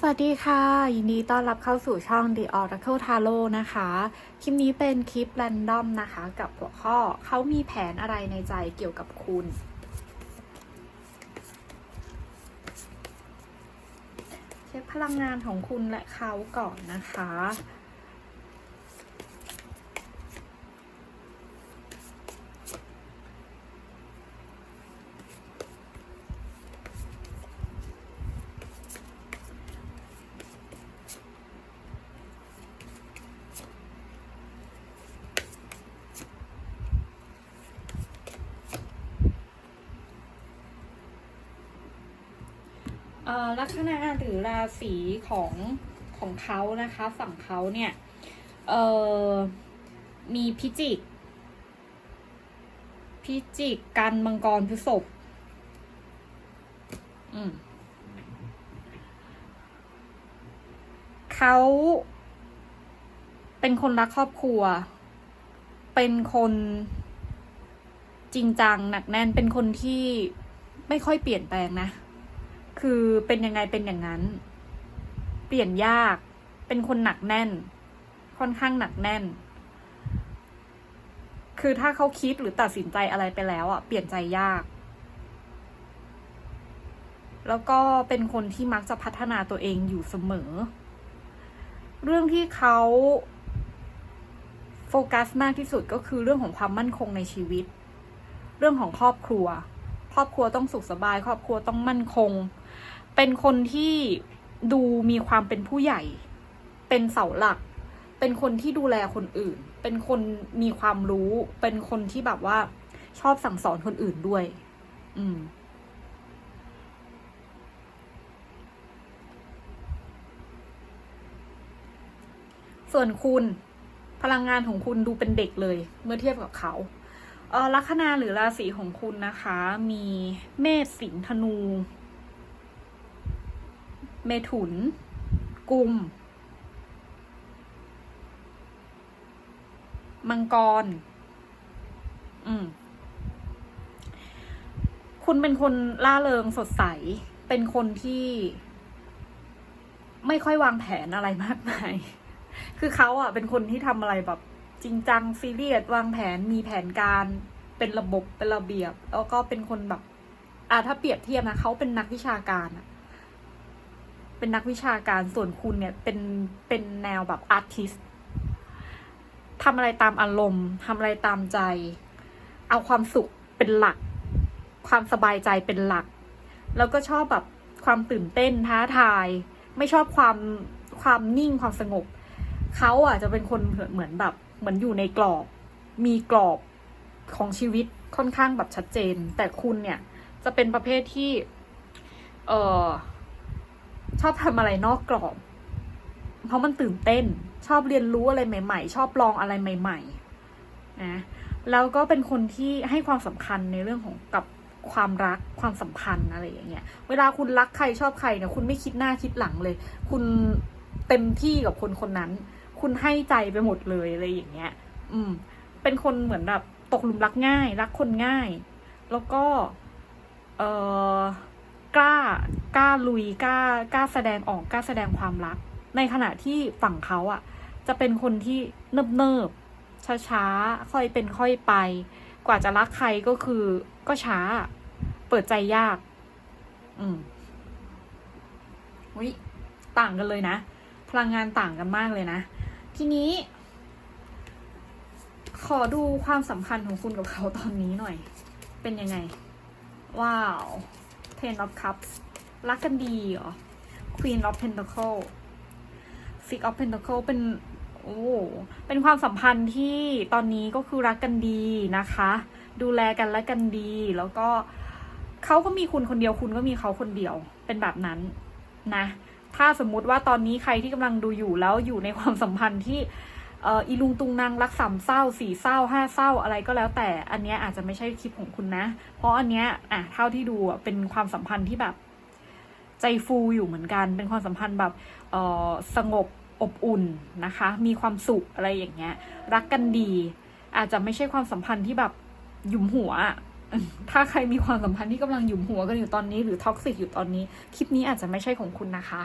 สวัสดีค่ะ ยินดีต้อนรับเข้าสู่ช่อง The Oracle Tarot นะคะ คลิปนี้เป็นคลิปแรนดอมนะคะ กับหัวข้อเขามีแผนอะไรในใจเกี่ยวกับคุณ เช็คพลังงานของคุณและเขาก่อนนะคะ ลัคนาหรือราศีของของเขานะคะ ฝั่งเขาเนี่ย เอ่อ มีพิจิก พิจิกกันมังกรพฤษภอืมเขาเป็นคนรักครอบครัว เป็นคนจริงจังหนักแน่น เป็นคนที่ไม่ค่อยเปลี่ยนแปลงนะ คือเป็นยังไงเป็นอย่างนั้น เปลี่ยนยาก เป็นคนหนักแน่น ค่อนข้างหนักแน่น คือถ้าเขาคิดหรือตัดสินใจอะไรไปแล้วอะ เปลี่ยนใจยาก แล้วก็เป็นคนที่มักจะพัฒนาตัวเองอยู่เสมอ เรื่องที่เขาโฟกัสมากที่สุดก็คือเรื่องของความมั่นคงในชีวิต เรื่องของครอบครัว ครอบครัวต้องสุขสบาย ครอบครัวต้องมั่นคง เป็นคนที่ดูมีความเป็นผู้ใหญ่ เป็นเสาหลัก เป็นคนที่ดูแลคนอื่น เป็นคนมีความรู้ เป็นคนที่แบบว่า ชอบสั่งสอนคนอื่นด้วย อืม ส่วนคุณ พลังงานของคุณดูเป็นเด็กเลย เมื่อเทียบกับเขาเออลัคนาหรือราศีของคุณนะคะ มีเมษสิงห์ธนู เมถุน กุม มังกร อืม คุณเป็นคนล่าเริงสดใส เป็นคนที่ ไม่ค่อยวางแผนอะไรมากมาย คือเขาอะ เป็นคนที่ทำอะไรแบบ จริงจังซีเรียสวางแผนมีแผนการ เป็นระบบเป็นระเบียบ แล้วก็เป็นคนแบบอ่าถ้าเปรียบเทียบนะเขาเป็นนักวิชาการอะ เป็นนักวิชาการส่วนคุณเนี่ยเป็นเป็นแนวแบบอาร์ติสทำอะไรตามอารมณ์ทำอะไรตามใจ เอาความสุขเป็นหลัก ความสบายใจเป็นหลัก แล้วก็ชอบแบบความตื่นเต้นท้าทาย ไม่ชอบความความนิ่งความสงบเขาอะจะเป็นคนเหมือนแบบเหมือนอยู่ในกรอบ มีกรอบของชีวิตค่อนข้างแบบชัดเจน แต่คุณเนี่ยจะเป็นประเภทที่ เออ ชอบทำอะไรนอกกรอบ เพราะมันตื่นเต้น ชอบเรียนรู้อะไรใหม่ ๆ ชอบลองอะไรใหม่ๆนะแล้วก็เป็นคนที่ให้ความสำคัญในเรื่องของกับความรักความสัมพันธ์อะไรอย่างเงี้ย เวลาคุณรักใครชอบใครเนี่ยคุณไม่คิดหน้าคิดหลังเลย คุณเต็มที่กับคนคนนั้น คุณให้ใจไปหมดเลยอะไรอย่างเงี้ย อืม เป็นคนเหมือนแบบตกหลุมรักง่าย รักคนง่าย แล้วก็ เออ กล้ากล้าลุยกล้ากล้าแสดงออกกล้าแสดงความรัก ในขณะที่ฝั่งเขาอะ่ะ จะเป็นคนที่เนิบเนิบช้าช้าๆค่อยเป็นค่อยไป กว่าจะรักใครก็คือก็ช้า เปิดใจยาก อืมวิต่างกันเลยนะ พลังงานต่างกันมากเลยนะ ทีนี้ ขอดูความสัมพันธ์ของคุณกับเขาตอนนี้หน่อย เป็นยังไง ว้าว Ten of Cups รักกันดีเหรอ Queen of Pentacle Six of Pentacle เป็นโอ้เป็นความสัมพันธ์ที่ตอนนี้ก็คือรักกันดีนะคะ ดูแลกันและกันดี แล้วก็เขาก็มีคุณคนเดียวคุณก็มีเขาคนเดียวเป็นแบบนั้นนะ ถ้าสมมุติว่าตอนนี้ใครที่กำลังดูอยู่แล้วอยู่ในความสัมพันธ์ที่ อออีลุงตุงนางรักสามเศร้าสี่เศร้าห้าเศร้าอะไรก็แล้วแต่อันเนี้ยอาจจะไม่ใช่คลิปของคุณนะ เพราะอันเนี้ยอะเท่าที่ดูเป็นความสัมพันธ์ที่แบบ ใจฟูอยู่เหมือนกัน เป็นความสัมพันธ์แบบเออสงบอบอุ่นนะคะ มีความสุขอะไรอย่างเงี้ย รักกันดี อาจจะไม่ใช่ความสัมพันธ์ที่แบบหยุมหัวถ้าใครมีความสัมพันธ์ที่กำลังหยุมหัวกันอยู่ตอนนี้ หรือท็อกซิกอยู่ตอนนี้ คลิปนี้อาจจะไม่ใช่ของคุณนะคะ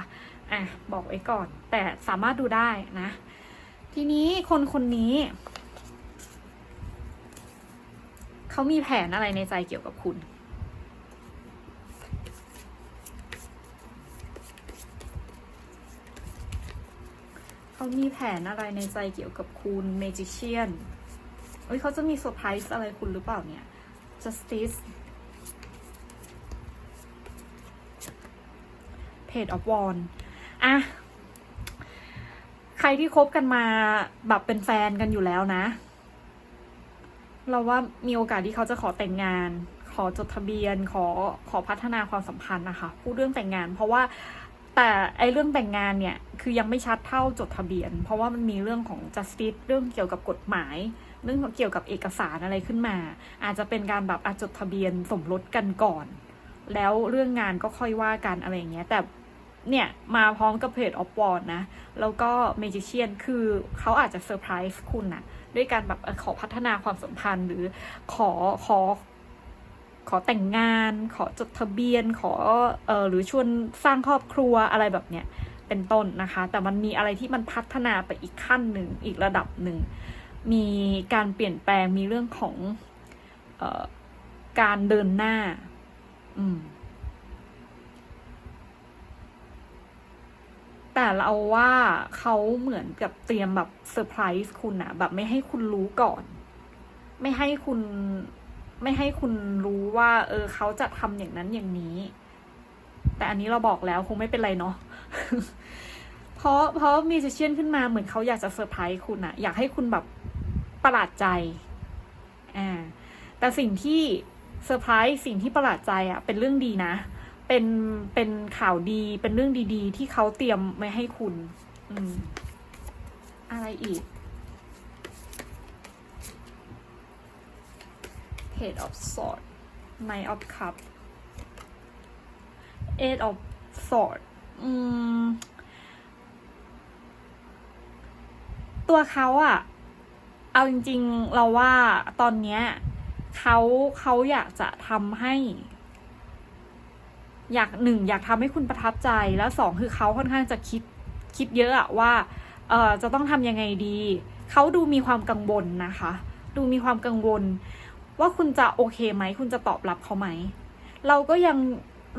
อะบอกไว้ก่อน แต่สามารถดูได้นะ ทีนี้คนคนนี้ เขามีแผนอะไรในใจเกี่ยวกับคุณ เขามีแผนอะไรในใจเกี่ยวกับคุณเมจิเชียนเอ้ยเขาจะมีเซอร์ไพรส์อะไรคุณหรือเปล่าเนี่ย justice page of wand อะ ใครที่คบกันมาแบบเป็นแฟนกันอยู่แล้วนะ เราว่ามีโอกาสที่เขาจะขอแต่งงาน ขอจดทะเบียน ขอขอพัฒนาความสัมพันธ์นะคะพูดเรื่องแต่งงาน เพราะว่าแต่ไอเรื่องแต่งงานเนี่ยคือยังไม่ชัดเท่าจดทะเบียน เพราะว่ามันมีเรื่องของ justice เรื่องเกี่ยวกับกฎหมาย เรื่องเกี่ยวกับเอกสารอะไรขึ้นมา อาจจะเป็นการแบบอะจดทะเบียนสมรสกันก่อน แล้วเรื่องงานก็ค่อยว่ากันอะไรอย่างเงี้ยแต่ เนี่ย มาพร้อมกับเพจออฟวอร์นะ แล้วก็เมจิเชียนคือเขาอาจจะเซอร์ไพรส์คุณนะด้วยการแบบขอพัฒนาความสัมพันธ์ หรือขอขอ ขอแต่งงาน ขอจดทะเบียน ขอเออหรือชวนสร้างครอบครัวอะไรแบบเนี้ยเป็นต้นนะคะ แต่มันมีอะไรที่มันพัฒนาไปอีกขั้นหนึ่งอีกระดับหนึ่ง มีการเปลี่ยนแปลงมีเรื่องของเออการเดินหน้า อืม แต่เราว่าเขาเหมือนกับเตรียมแบบเซอร์ไพรส์คุณอะแบบไม่ให้คุณรู้ก่อน ไม่ให้คุณไม่ให้คุณรู้ว่า เออเขาจะทำอย่างนั้นอย่างนี้ แต่อันนี้เราบอกแล้วคงไม่เป็นไรเนาะเพราะเพราะมีเชียนขึ้นมาเหมือนเขาอยากจะเซอร์ไพรส์คุณอะอยากให้คุณแบบประหลาดใจอ่าแต่สิ่งที่เซอร์ไพรส์สิ่งที่ประหลาดใจอะเป็นเรื่องดีนะ เป็นเป็นข่าวดีเป็นเรื่องดีๆ ที่เขาเตรียมไว้ให้คุณ อืม อะไรอีก Page of sword Knight of Cup Eight of sword อืม ตัวเขาอะเอาจริง ๆ เราว่าตอนเนี้ยเขาเขาอยากจะทำให้ อยากหนึ่งอยากทำให้คุณประทับใจแล้วสองคือเขาค่อนข้างจะคิดคิดเยอะอะว่าเออจะต้องทำยังไงดี เขาดูมีความกังวลนะคะ ดูมีความกังวล ว่าคุณจะโอเคไหม คุณจะตอบรับเขาไหม เราก็ยัง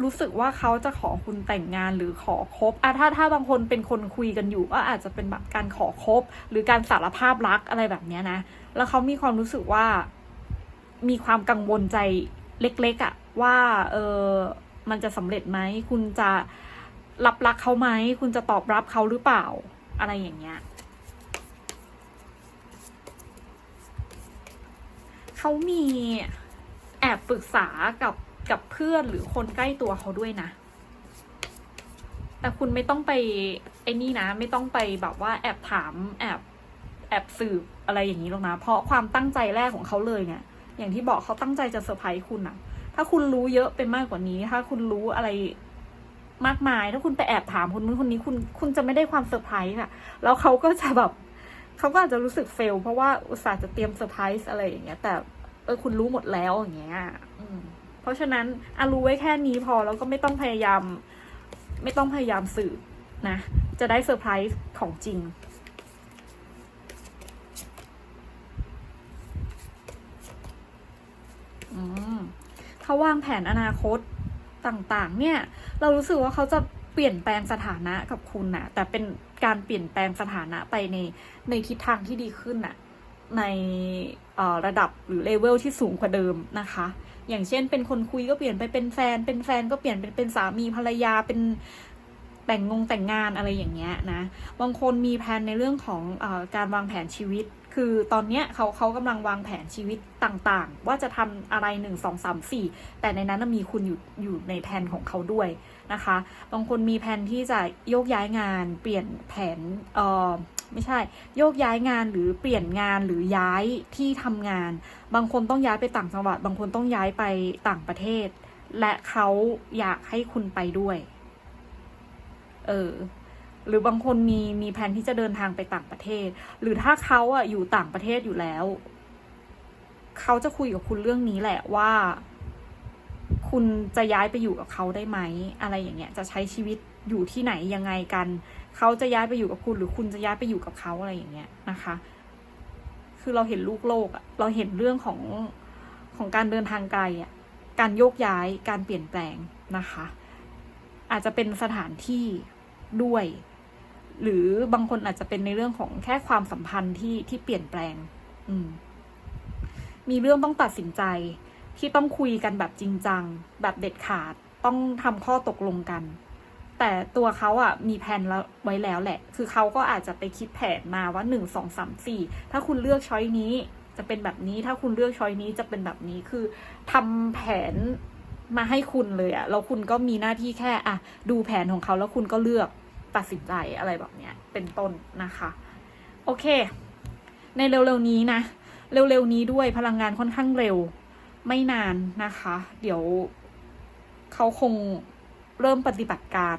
รู้สึกว่าเขาจะขอคุณแต่งงานหรือขอคบอะถ้าถ้าบางคนเป็นคนคุยกันอยู่ก็อาจจะเป็นแบบการขอคบ หรือการสารภาพรักอะไรแบบนี้นะ แล้วเขามีความรู้สึกว่า มีความกังวลใจเล็กๆอะว่า เออ มันจะสำเร็จไหม คุณจะรับรักเขาไหม คุณจะตอบรับเขาหรือเปล่า อะไรอย่างเงี้ยเขามีแอบปรึกษากับกับเพื่อนหรือคนใกล้ตัวเขาด้วยนะ แต่คุณไม่ต้องไปไอ้นี่นะ ไม่ต้องไปแบบว่าแอบถามแอบแอบสืบอะไรอย่างนี้หรอกนะ เพราะความตั้งใจแรกของเขาเลยเนี่ย อย่างที่บอกเขาตั้งใจจะเซอร์ไพรส์คุณอะ ถ้าคุณรู้เยอะเป็นมากกว่านี้ ถ้าคุณรู้อะไรมากมาย ถ้าคุณไปแอบถามคนนู้นคนนี้คุณคุณจะไม่ได้ความเซอร์ไพรส์อะแล้วเขาก็จะแบบเขาก็อาจจะรู้สึกเฟล เพราะว่าอุตส่าห์จะเตรียมเซอร์ไพรส์อะไรอย่างเงี้ย แต่เออคุณรู้หมดแล้วอย่างเงี้ยเพราะฉะนั้นอะรู้ไว้แค่นี้พอแล้วก็ไม่ต้องพยายาม ไม่ต้องพยายามสืบนะ จะได้เซอร์ไพรส์ของจริง อืม เขาวางแผนอนาคตต่างๆ เนี่ย เรารู้สึกว่าเขาจะเปลี่ยนแปลงสถานะกับคุณนะแต่เป็นการเปลี่ยนแปลงสถานะไปในในทิศทางที่ดีขึ้นน่ะในระดับหรือเลเวลที่สูงกว่าเดิมนะคะ อย่างเช่นเป็นคนคุยก็เปลี่ยนไปเป็นแฟน เป็นแฟนก็เปลี่ยนเป็นเป็นสามีภรรยาเป็นแต่งงงแต่งงานอะไรอย่างเงี้ยนะ บางคนมีแผนในเรื่องของอการวางแผนชีวิต คือตอนเนี้ยเขาเขากำลังวางแผนชีวิตต่างๆ ว่าจะทำอะไรหนึ่งสองสามสี่แต่ในนั้นมีคุณอยู่อยู่ในแผนของเขาด้วยนะคะ บางคนมีแผนที่จะโยกย้ายงานเปลี่ยนแผนเออไม่ใช่โยกย้ายงานหรือเปลี่ยนงานหรือย้ายที่ทำงาน บางคนต้องย้ายไปต่างจังหวัด บางคนต้องย้ายไปต่างประเทศ และเขาอยากให้คุณไปด้วย เออ หรือบางคนมีมีแผนที่จะเดินทางไปต่างประเทศ หรือถ้าเขาอะอยู่ต่างประเทศอยู่แล้ว เขาจะคุยกับคุณเรื่องนี้แหละว่า คุณจะย้ายไปอยู่กับเขาได้ไหม อะไรอย่างเงี้ย จะใช้ชีวิตอยู่ที่ไหนยังไงกัน เขาจะย้ายไปอยู่กับคุณ หรือคุณจะย้ายไปอยู่กับเขาอะไรอย่างเงี้ยนะคะ คือเราเห็นลูกโลกอะเราเห็นเรื่องของของการเดินทางไกลอะการโยกย้ายการเปลี่ยนแปลงนะคะ อาจจะเป็นสถานที่ด้วย หรือบางคนอาจจะเป็นในเรื่องของแค่ความสัมพันธ์ที่ที่เปลี่ยนแปลง อืม มีเรื่องต้องตัดสินใจที่ต้องคุยกันแบบจริงจัง แบบเด็ดขาดต้องทำข้อตกลงกัน แต่ตัวเขาอะ มีแผนแล้วไว้แล้วแหละ คือเขาก็อาจจะไปคิดแผนมาว่าหนึ่งสองสามสี่ถ้าคุณเลือกช้อยนี้ จะเป็นแบบนี้ ถ้าคุณเลือกช้อยนี้จะเป็นแบบนี้คือทำแผนมาให้คุณเลยอะแล้วคุณก็มีหน้าที่แค่อะดูแผนของเขาแล้วคุณก็เลือก ตัดสินใจอะไรแบบเนี้ยเป็นต้นนะคะ โอเค ในเร็วๆนี้นะ เร็วๆนี้ด้วยพลังงานค่อนข้างเร็วไม่นานนะคะ เดี๋ยวเขาคงเริ่มปฏิบัติการ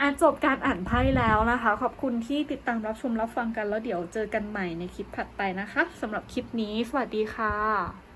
อาจบการอ่านไพ่แล้วนะคะ ขอบคุณที่ติดตามรับชมรับฟังกันแล้วเดี๋ยวเจอกันใหม่ในคลิปถัดไปนะคะสำหรับคลิปนี้ สวัสดีค่ะ